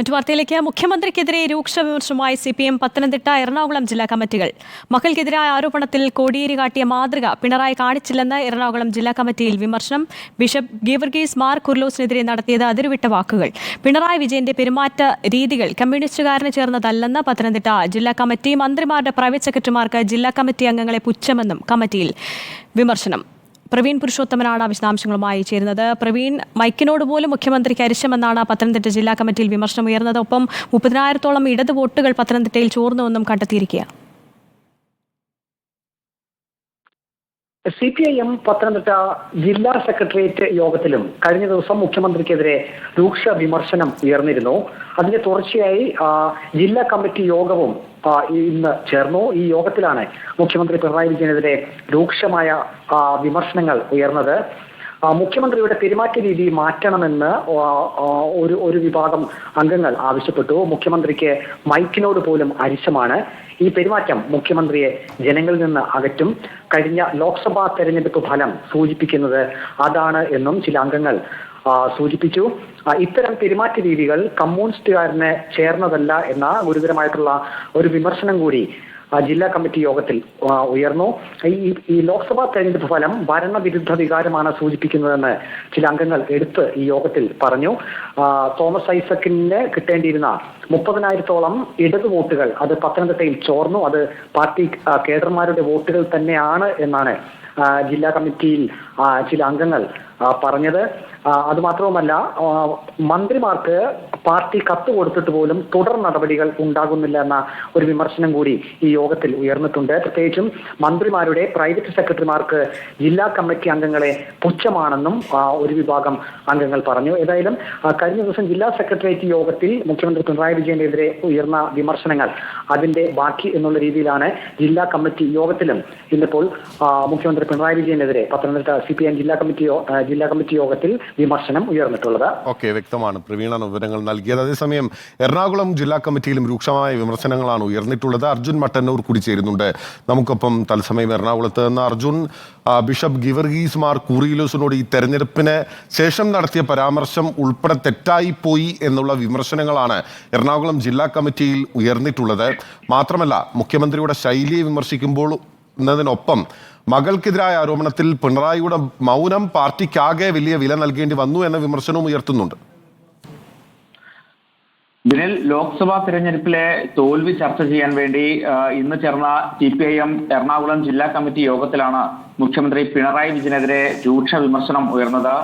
മറ്റു വാർത്തയിലേക്ക് മുഖ്യമന്ത്രിക്കെതിരെ രൂക്ഷ വിമർശനവുമായി C P M Pathanamthitta Ernakulam ജില്ലാ കമ്മിറ്റികൾ. മക്കൾക്കെതിരായ ആരോപണത്തിൽ കോടിയേരി കാട്ടിയ മാതൃക പിണറായി കാണിച്ചില്ലെന്ന് എറണാകുളം ജില്ലാ കമ്മിറ്റിയിൽ വിമർശനം. ബിഷപ്പ് ഗീവർഗീസ് മാർ കുർലോസിനെതിരെ നടത്തിയത് അതിരുവിട്ട വാക്കുകൾ. പിണറായി വിജയന്റെ പെരുമാറ്റ രീതികൾ കമ്മ്യൂണിസ്റ്റുകാരന് ചേർന്നതല്ലെന്ന് പത്തനംതിട്ട ജില്ലാ കമ്മിറ്റി മന്ത്രിമാരുടെ പ്രൈവറ്റ് സെക്രട്ടറിമാർക്ക് ജില്ലാ കമ്മിറ്റി അംഗങ്ങളെ പുച്ഛമെന്നും കമ്മിറ്റിയിൽ വിമർശനം. പ്രവീൺ പുരുഷോത്തമനാണ് വിശദാംശങ്ങളുമായി ചേരുന്നത്. പ്രവീൺ മൈക്കിനോട് പോലും മുഖ്യമന്ത്രിക്ക് അരിശമെന്നാണ് പത്തനംതിട്ട ജില്ലാ കമ്മിറ്റിയിൽ വിമർശനം ഉയർന്നത്. ഒപ്പം മുപ്പതിനായിരത്തോളം ഇടത് വോട്ടുകൾ പത്തനംതിട്ടയിൽ ചോർന്നുവെന്നും കണ്ടെത്തിയിരിക്കുകയാണ്. C P I M Pathanamthitta ജില്ലാ സെക്രട്ടേറിയറ്റ് യോഗത്തിലും കഴിഞ്ഞ ദിവസം മുഖ്യമന്ത്രിക്കെതിരെ രൂക്ഷ വിമർശനം ഉയർന്നിരുന്നു. അതിന്റെ തുടർച്ചയായി ജില്ലാ കമ്മിറ്റി യോഗവും ഇന്ന് ചേർന്നു. ഈ യോഗത്തിലാണ് മുഖ്യമന്ത്രി പിണറായി വിജയനെതിരെ രൂക്ഷമായ വിമർശനങ്ങൾ ഉയർന്നത്. മുഖ്യമന്ത്രിയുടെ പെരുമാറ്റ രീതി മാറ്റണമെന്ന് ഒരു ഒരു വിഭാഗം അംഗങ്ങൾ ആവശ്യപ്പെട്ടു. മുഖ്യമന്ത്രിക്ക് മൈക്കിനോട് പോലും അരിശമാണ്. ഈ പെരുമാറ്റം മുഖ്യമന്ത്രിയെ ജനങ്ങളിൽ നിന്ന് അകറ്റും. കഴിഞ്ഞ ലോക്സഭാ തെരഞ്ഞെടുപ്പ് ഫലം സൂചിപ്പിക്കുന്നത് അതാണ് എന്നും ചില അംഗങ്ങൾ സൂചിപ്പിച്ചു. ഇത്തരം പെരുമാറ്റ രീതികൾ കമ്മ്യൂണിസ്റ്റുകാരന് ചേർന്നതല്ല എന്ന ഗുരുതരമായിട്ടുള്ള ഒരു വിമർശനം കൂടി ജില്ലാ കമ്മിറ്റി യോഗത്തിൽ ഉയർന്നു. ഈ ലോക്സഭാ തെരഞ്ഞെടുപ്പ് ഫലം ഭരണവിരുദ്ധ വികാരമാണ് സൂചിപ്പിക്കുന്നതെന്ന് ചില അംഗങ്ങൾ എടുത്ത് ഈ യോഗത്തിൽ പറഞ്ഞു. തോമസ് ഐസക്കിന് കിട്ടേണ്ടിയിരുന്ന മുപ്പതിനായിരത്തോളം ഇടത് വോട്ടുകൾ അത് പത്തനംതിട്ടയിൽ ചോർന്നു. അത് പാർട്ടി കേഡർമാരുടെ വോട്ടുകൾ തന്നെയാണ് എന്നാണ് ജില്ലാ കമ്മിറ്റിയിൽ ചില അംഗങ്ങൾ പറഞ്ഞത്. അത് മാത്രവുമല്ല മന്ത്രിമാർക്ക് പാർട്ടി കത്ത് കൊടുത്തിട്ട് പോലും തുടർ നടപടികൾ ഉണ്ടാകുന്നില്ല എന്ന ഒരു വിമർശനം കൂടി ഈ യോഗത്തിൽ ഉയർന്നിട്ടുണ്ട്. പ്രത്യേകിച്ചും മന്ത്രിമാരുടെ പ്രൈവറ്റ് സെക്രട്ടറിമാർക്ക് ജില്ലാ കമ്മിറ്റി അംഗങ്ങളെ പുച്ഛമാണെന്നും ഒരു വിഭാഗം അംഗങ്ങൾ പറഞ്ഞു. ഏതായാലും കഴിഞ്ഞ ദിവസം ജില്ലാ സെക്രട്ടേറിയറ്റ് യോഗത്തിൽ മുഖ്യമന്ത്രി പിണറായി വിജയനെതിരെ ഉയർന്ന വിമർശനങ്ങൾ അതിന്റെ ബാക്കി എന്നുള്ള രീതിയിലാണ് ജില്ലാ കമ്മിറ്റി യോഗത്തിലും ഇന്നിപ്പോൾ മുഖ്യമന്ത്രി പിണറായി വിജയനെതിരെ പത്തനംതിട്ട സി പി എം ജില്ലാ കമ്മിറ്റി ജില്ലാ കമ്മിറ്റി യോഗത്തിൽ വിമർശനം ഉയർന്നിട്ടുള്ളത്. ഓക്കെ വ്യക്തമാണ്. പ്രവീണാണ് വിവരങ്ങൾ നൽകിയത്. അതേസമയം എറണാകുളം ജില്ലാ കമ്മിറ്റിയിലും രൂക്ഷമായ വിമർശനങ്ങളാണ് ഉയർന്നിട്ടുള്ളത്. അർജുൻ മട്ടന്നൂർ കൂടി ചേരുന്നുണ്ട് നമുക്കൊപ്പം തത്സമയം എറണാകുളത്ത് നിന്ന് അർജുൻ ബിഷപ്പ് ഗിവർഗീസ് മാർ കുറിയിലോസിനോട് ഈ തെരഞ്ഞെടുപ്പിന് ശേഷം നടത്തിയ പരാമർശം ഉൾപ്പെടെ തെറ്റായി പോയി എന്നുള്ള വിമർശനങ്ങളാണ് എറണാകുളം ജില്ലാ കമ്മിറ്റിയിൽ ഉയർന്നിട്ടുള്ളത്. മാത്രമല്ല മുഖ്യമന്ത്രിയുടെ ശൈലിയെ വിമർശിക്കുമ്പോൾ എന്നതിനൊപ്പം മകൾക്കെതിരായ ആരോപണത്തിൽ പിണറായിയുടെ മൗനം പാർട്ടിക്കാകെ വലിയ വില നൽകേണ്ടി വന്നു എന്ന വിമർശനവും ഉയർത്തുന്നുണ്ട്. ഇതിൽ ലോക്സഭാ തെരഞ്ഞെടുപ്പിലെ തോൽവി ചർച്ച ചെയ്യാൻ വേണ്ടി ഇന്ന് ചേർന്ന C P I M Ernakulam ജില്ലാ കമ്മിറ്റി യോഗത്തിലാണ് മുഖ്യമന്ത്രി പിണറായി വിജയനെതിരെ രൂക്ഷ വിമർശനം ഉയർന്നത്.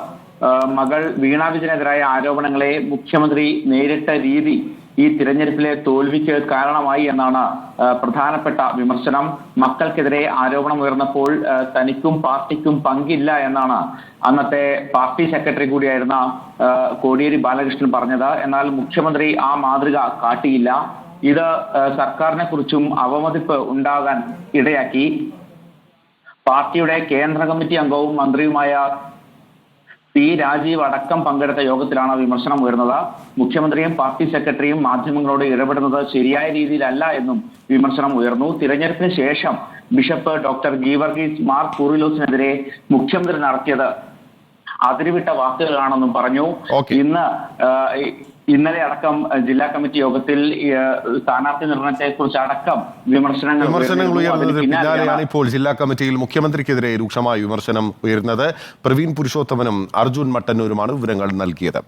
മകൾ വീണ വിജയനെതിരായ ആരോപണങ്ങളെ മുഖ്യമന്ത്രി നേരിട്ട രീതി ഈ തിരഞ്ഞെടുപ്പിലെ തോൽവിക്ക് കാരണമായി എന്നാണ് പ്രധാനപ്പെട്ട വിമർശനം. മക്കൾക്കെതിരെ ആരോപണം ഉയർന്നപ്പോൾ തനിക്കും പാർട്ടിക്കും പങ്കില്ല എന്നാണ് അന്നത്തെ പാർട്ടി സെക്രട്ടറി കൂടിയായിരുന്ന കോടിയേരി ബാലകൃഷ്ണൻ പറഞ്ഞത്. എന്നാൽ മുഖ്യമന്ത്രി ആ മാതൃക കാട്ടിയില്ല. ഇത് സർക്കാരിനെ കുറിച്ചും അവമതിപ്പ് ഉണ്ടാകാൻ ഇടയാക്കി. പാർട്ടിയുടെ കേന്ദ്ര കമ്മിറ്റി അംഗവും മന്ത്രിയുമായ പി രാജീവ് അടക്കം പങ്കെടുത്ത യോഗത്തിലാണ് വിമർശനം ഉയർന്നത്. മുഖ്യമന്ത്രിയും പാർട്ടി സെക്രട്ടറിയും മാധ്യമങ്ങളോട് ഇടപെടുന്നത് ശരിയായ രീതിയിലല്ല എന്നും വിമർശനം ഉയർന്നു. തിരഞ്ഞെടുപ്പിന് ശേഷം ബിഷപ്പ് ഡോക്ടർ ഗീവർഗീസ് മാർ കുറിലോസിനെതിരെ മുഖ്യമന്ത്രി നടത്തിയത് അതിരുവിട്ട വാക്കുകളാണെന്നും പറഞ്ഞു. ഇന്ന് ഇന്നലെ അടക്കം ജില്ലാ കമ്മിറ്റി യോഗത്തിൽ സ്ഥാനാർത്ഥി നിർണയത്തെ കുറിച്ച് അടക്കം വിമർശനങ്ങൾ വിമർശനങ്ങൾ ഉയർന്നത് ഉയർന്നതിന് പിന്നാലെയാണ് ഇപ്പോൾ ജില്ലാ കമ്മിറ്റിയിൽ മുഖ്യമന്ത്രിക്കെതിരെ രൂക്ഷമായ വിമർശനം ഉയരുന്നത് പ്രവീൺ പുരുഷോത്തമനും അർജുൻ മട്ടന്നൂരുമാണ് വിവരങ്ങൾ നൽകിയത്.